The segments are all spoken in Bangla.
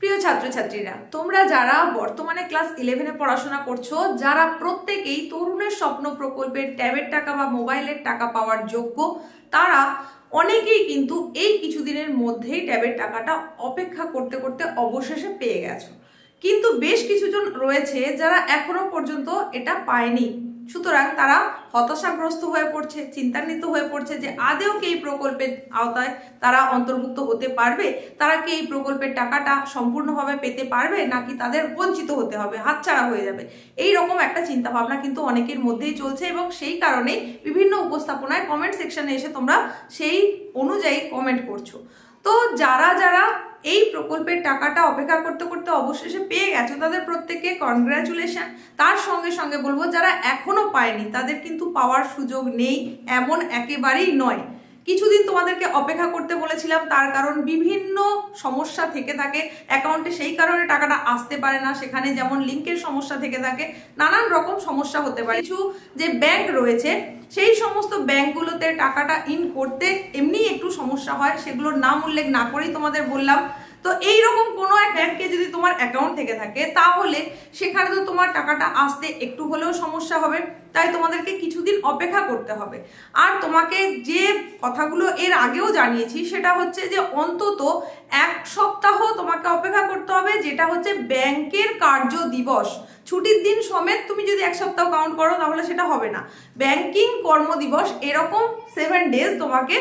প্রিয় ছাত্রছাত্রীরা, তোমরা যারা বর্তমানে ক্লাস ইলেভেনে পড়াশোনা করছ, যারা প্রত্যেকেই তরুণের স্বপ্ন প্রকল্পের ট্যাবের টাকা বা মোবাইলের টাকা পাওয়ার যোগ্য, তারা অনেকেই কিন্তু এই কিছুদিনের মধ্যেই ট্যাবের টাকাটা অপেক্ষা করতে করতে অবশেষে পেয়ে গেছো। কিন্তু বেশ কিছুজন রয়েছে যারা এখনও পর্যন্ত এটা পায়নি। সুতরাং তারা হতাশাগ্রস্ত হয়ে পড়ছে, চিন্তান্বিত হয়ে পড়ছে যে আদেও কি এই প্রকল্পের আওতায় তারা অন্তর্ভুক্ত হতে পারবে? তারা কি এই প্রকল্পের টাকাটা সম্পূর্ণভাবে পেতে পারবে নাকি তাদের বঞ্চিত হতে হবে, হাতছাড়া হয়ে যাবে? এই রকম একটা চিন্তা ভাবনা কিন্তু অনেকের মধ্যেই চলছে এবং সেই কারণেই বিভিন্ন উপস্থাপনায় কমেন্ট সেকশনে এসে তোমরা সেই অনুযায়ী কমেন্ট করছ। তো যারা যারা এই প্রকল্পের টাকাটা অপেক্ষা করতে করতে অবশেষে পেয়ে গেছো তাদের প্রত্যেককে কনগ্রাচুলেশন তার সঙ্গে সঙ্গে বলব, যারা এখনও পায়নি, তাদের কিন্তু পাওয়ার সুযোগ নেই, এমন একেবারেই নয়। কিছুদিন তোমাদেরকে অপেক্ষা করতে বলেছিলাম, তার কারণ বিভিন্ন সমস্যা থেকে থাকে। অ্যাকাউন্টে সেই কারণে টাকাটা আসতে পারে না, সেখানে যেমন লিঙ্কের সমস্যা থেকে থাকে, নানান রকম সমস্যা হতে পারে। কিছু যে ব্যাংক রয়েছে, সেই সমস্ত ব্যাংকগুলোতে টাকাটা ইন করতে এমনি একটু সমস্যা হয়, সেগুলোর নাম উল্লেখ না করেই তোমাদের বললাম। তো এই রকম কোনো এক ব্যাংকে যদি তোমার অ্যাকাউন্ট থেকে থাকে, তাহলে সেখানে তো তোমার টাকাটা আসতে একটু হলেও সমস্যা হবে। তাই তোমাদেরকে কিছুদিন অপেক্ষা করতে হবে। আর তোমাকে যে কথাগুলো এর আগেও জানিয়েছি, সেটা হচ্ছে যে অন্তত এক সপ্তাহ তোমাকে অপেক্ষা করতে হবে, যেটা হচ্ছে ব্যাংকের কার্য দিবস। ছুটির দিন সমেত তুমি যদি এক সপ্তাহ কাউন্ট করো, তাহলে সেটা হবে না। ব্যাংকিং কর্মদিবস এরকম সেভেন ডেজ তোমাকে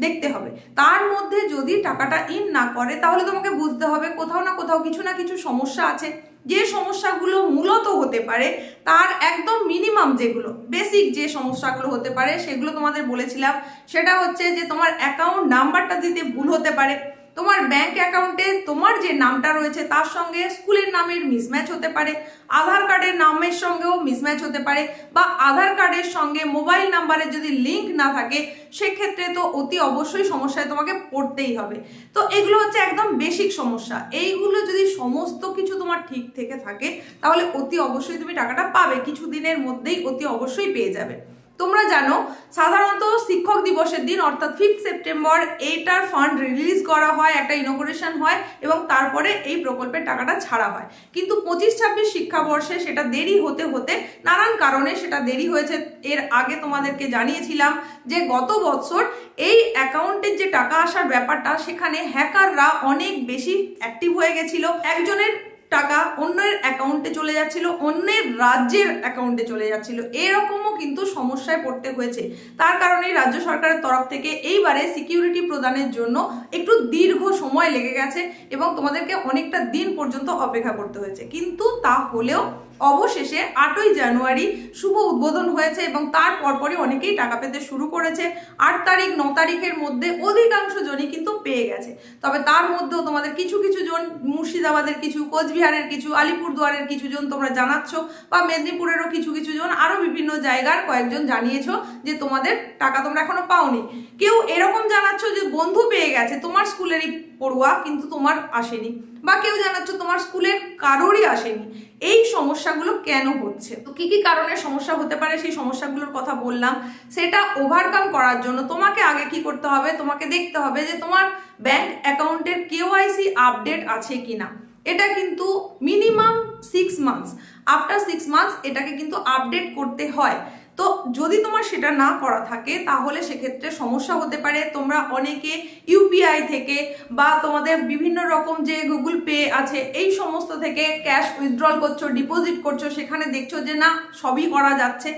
দেখতে হবে। তার মধ্যে যদি টাকাটা ইন না করে, তাহলে তোমাকে বুঝতে হবে কোথাও না কোথাও কিছু না কিছু সমস্যা আছে। যে সমস্যাগুলো মূলত হতে পারে, তার একদম মিনিমাম যেগুলো বেসিক যে সমস্যাগুলো হতে পারে, সেগুলো তোমাদের বলেছিলাম। সেটা হচ্ছে যে তোমার অ্যাকাউন্ট নাম্বারটা দিতে ভুল হতে পারে। তোমার ব্যাংক অ্যাকাউন্টে তোমার যে নামটা রয়েছে, তার সঙ্গে স্কুলের নামের মিসম্যাচ হতে পারে, আধার কার্ডের নামের সঙ্গেও মিসম্যাচ হতে পারে, বা আধার কার্ডের সঙ্গে মোবাইল নাম্বারের যদি লিঙ্ক না থাকে, সেক্ষেত্রে তো অতি অবশ্যই সমস্যায় তোমাকে পড়তেই হবে। তো এগুলো হচ্ছে একদম বেসিক সমস্যা। এইগুলো যদি সমস্ত কিছু তোমার ঠিক থেকে থাকে, তাহলে অতি অবশ্যই তুমি টাকাটা পাবে কিছু দিনের মধ্যেই অতি অবশ্যই পেয়ে যাবে। তোমরা জানো, সাধারণত শিক্ষক দিবসের দিন, অর্থাৎ ফিফথ সেপ্টেম্বর এইটার ফান্ড রিলিজ করা হয়, একটা ইনোগ্রেশন হয় এবং তারপরে এই প্রকল্পের টাকাটা ছাড়া হয়। কিন্তু পঁচিশ ছাব্বিশ শিক্ষাবর্ষে সেটা দেরি হতে হতে নানান কারণে সেটা দেরি হয়েছে। এর আগে তোমাদেরকে জানিয়েছিলাম যে গত বছর এই অ্যাকাউন্টের যে টাকা আসার ব্যাপারটা, সেখানে হ্যাকাররা অনেক বেশি অ্যাক্টিভ হয়ে গেছিল। একজনের টাকা অন্যের অ্যাকাউন্টে চলে যাচ্ছিল, অন্যের রাজ্যের অ্যাকাউন্টে চলে যাচ্ছিল। এরকমও কিন্তু সমস্যায় পড়তে হয়েছে। তার কারণে রাজ্য সরকারের তরফ থেকে এইবারে সিকিউরিটি প্রদানের জন্য একটু দীর্ঘ সময় লেগে গেছে এবং তোমাদেরকে অনেকটা দিন পর্যন্ত অপেক্ষা করতে হয়েছে। কিন্তু তা হলেও অবশেষে আটই জানুয়ারি শুভ উদ্বোধন হয়েছে এবং তার পরপরই অনেকেই টাকা পেতে শুরু করেছে। আট তারিখ, ন তারিখের মধ্যে অধিকাংশ জনই কিন্তু পেয়ে গেছে। তবে তার মধ্যেও তোমাদের কিছু কিছু জন, মুর্শিদাবাদের কিছু, কোচবিহারের কিছু, আলিপুরদুয়ারের কিছু জন তোমরা জানাচ্ছ বা মেদিনীপুরেরও কিছু কিছু জন আরও বিভিন্ন জায়গার কয়েকজন জানিয়েছো যে তোমাদের টাকা তোমরা এখনও পাওনি। কেউ এরকম জানাচ্ছ যে বন্ধু পেয়ে গেছে, তোমার স্কুলেরই পড়ুয়া, কিন্তু তোমার আসেনি। বা কেউ জানাচ্ছ তোমার স্কুলের কারোরই আসেনি। এই সমস্যাগুলো কেন হচ্ছে? তো কি কি কারণে সমস্যা হতে পারে? সেই সমস্যাগুলোর কথা বললাম। সেটা ওভারকাম করার জন্য তোমাকে আগে কি করতে হবে? তোমাকে দেখতে হবে যে তোমার ব্যাংক অ্যাকাউন্টের কেওয়াইসি আপডেট আছে কিনা। এটা কিন্তু minimum six months after six months এটাকে কিন্তু আপডেট করতে হয়। তো যদি তোমার সেটা না করা থাকে, তাহলে সেক্ষেত্রে সমস্যা হতে পারে। তোমরা অনেকে ইউপিআই থেকে বা তোমাদের বিভিন্ন রকম যে গুগল পে আছে, এই সমস্ত থেকে ক্যাশ উইথড্রল করছ, ডিপোজিট করছ, সেখানে দেখছ যে না, সবই করা যাচ্ছে।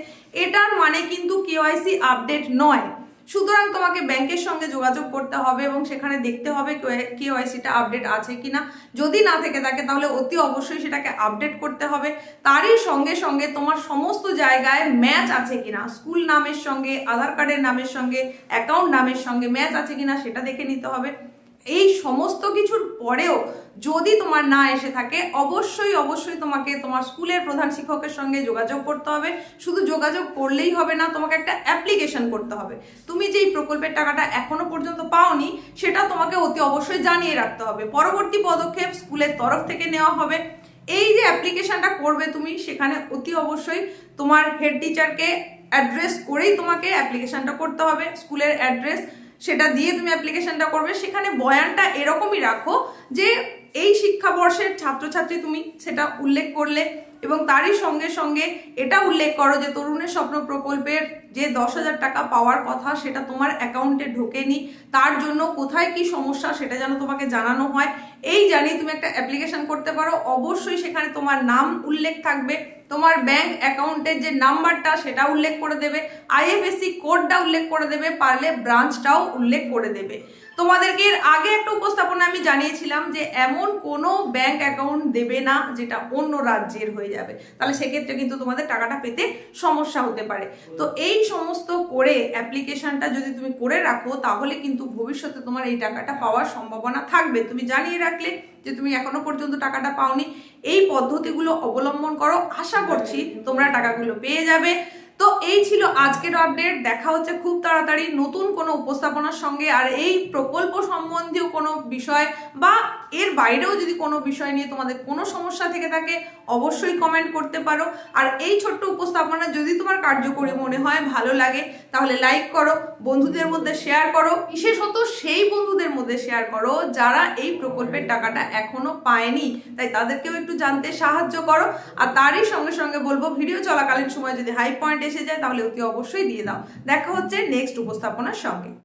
এটার মানে কিন্তু কেওয়াইসি আপডেট নয়। সুতরাং তোমাকে ব্যাংকের সঙ্গে যোগাযোগ করতে হবে এবং সেখানে দেখতে হবে কে কেওয়াইসিটা আপডেট আছে কি না যদি না থেকে থাকে, তাহলে অতি অবশ্যই সেটাকে আপডেট করতে হবে। তারই সঙ্গে সঙ্গে তোমার সমস্ত জায়গায় ম্যাচ আছে কিনা। স্কুল নামের সঙ্গে, আধার কার্ডের নামের সঙ্গে, অ্যাকাউন্ট নামের সঙ্গে ম্যাচ আছে কিনা সেটা দেখে নিতে হবে। এই সমস্ত কিছুর পরেও যদি তোমার না এসে থাকে, অবশ্যই অবশ্যই তোমাকে তোমার স্কুলের প্রধান শিক্ষকের সঙ্গে যোগাযোগ করতে হবে। শুধু যোগাযোগ করলেই হবে না, তোমাকে একটা অ্যাপ্লিকেশন করতে হবে। তুমি যেই প্রকল্পের টাকাটা এখনও পর্যন্ত পাওনি, সেটা তোমাকে অতি অবশ্যই জানিয়ে রাখতে হবে। পরবর্তী পদক্ষেপ স্কুলের তরফ থেকে নেওয়া হবে। এই যে অ্যাপ্লিকেশনটা করবে তুমি, সেখানে অতি অবশ্যই তোমার হেড টিচারকে অ্যাড্রেস করেই তোমাকে অ্যাপ্লিকেশনটা করতে হবে। স্কুলের অ্যাড্রেস সেটা দিয়ে তুমি অ্যাপ্লিকেশনটা করবে। সেখানে বয়ানটা এরকমই রাখো যে এই শিক্ষাবর্ষের ছাত্রছাত্রী তুমি সেটা উল্লেখ করলে এবং তারই সঙ্গে সঙ্গে এটা উল্লেখ করো যে তরুণের স্বপ্ন প্রকল্পের যে দশ হাজার টাকা পাওয়ার কথা সেটা তোমার অ্যাকাউন্টে ঢোকেনি, তার জন্য কোথায় কি সমস্যা সেটা যেন তোমাকে জানানো হয়। এই জানিয়ে তুমি একটা অ্যাপ্লিকেশন করতে পারো। অবশ্যই সেখানে তোমার নাম উল্লেখ থাকবে। তোমার ব্যাংক অ্যাকাউন্টের যে নাম্বারটা সেটা উল্লেখ করে দেবে। আইএফএসসি কোডটা উল্লেখ করে দেবে। পারলে ব্রাঞ্চটাও উল্লেখ করে দেবে। তোমাদেরকে এর আগে একটা উপস্থাপনা আমি জানিয়েছিলাম যে এমন কোনো ব্যাংক অ্যাকাউন্ট দেবে না, যেটা অন্য রাজ্যের হয়ে যাবে। তাহলে সেক্ষেত্রে কিন্তু তোমাদের টাকাটা পেতে সমস্যা হতে পারে। তো এই সমস্ত করে অ্যাপ্লিকেশনটা যদি তুমি করে রাখো, তাহলে কিন্তু ভবিষ্যতে তোমার এই টাকাটা পাওয়ার সম্ভাবনা থাকবে। তুমি জানিয়ে রাখলে যে তুমি এখনও পর্যন্ত টাকাটা পাওনি। এই পদ্ধতিগুলো অবলম্বন করো। আশা করছি তোমরা টাকাগুলো পেয়ে যাবে। তো এই ছিল আজকের আপডেট দেখা হচ্ছে খুব তাড়াতাড়ি নতুন কোনো উপস্থাপনার সঙ্গে। আর এই প্রকল্প সম্বন্ধীয় কোনো বিষয় বা এর বাইরেও যদি কোনো বিষয় নিয়ে তোমাদের কোনো সমস্যা থেকে থাকে, অবশ্যই কমেন্ট করতে পারো। আর এই ছোট্ট উপস্থাপনা যদি তোমার কার্যকরী মনে হয়, ভালো লাগে, তাহলে লাইক করো, বন্ধুদের মধ্যে শেয়ার করো। বিশেষত সেই বন্ধুদের মধ্যে শেয়ার করো, যারা এই প্রকল্পের টাকাটা এখনও পায়নি। তাই তাদেরকেও একটু জানতে সাহায্য করো। আর তারই সঙ্গে সঙ্গে বলব ভিডিও চলাকালীন সময় যদি হাই পয়েন্ট এসে যায়, তাহলে অতি অবশ্যই দিয়ে দাও। দেখা হচ্ছে নেক্সট উপস্থাপনার সঙ্গে।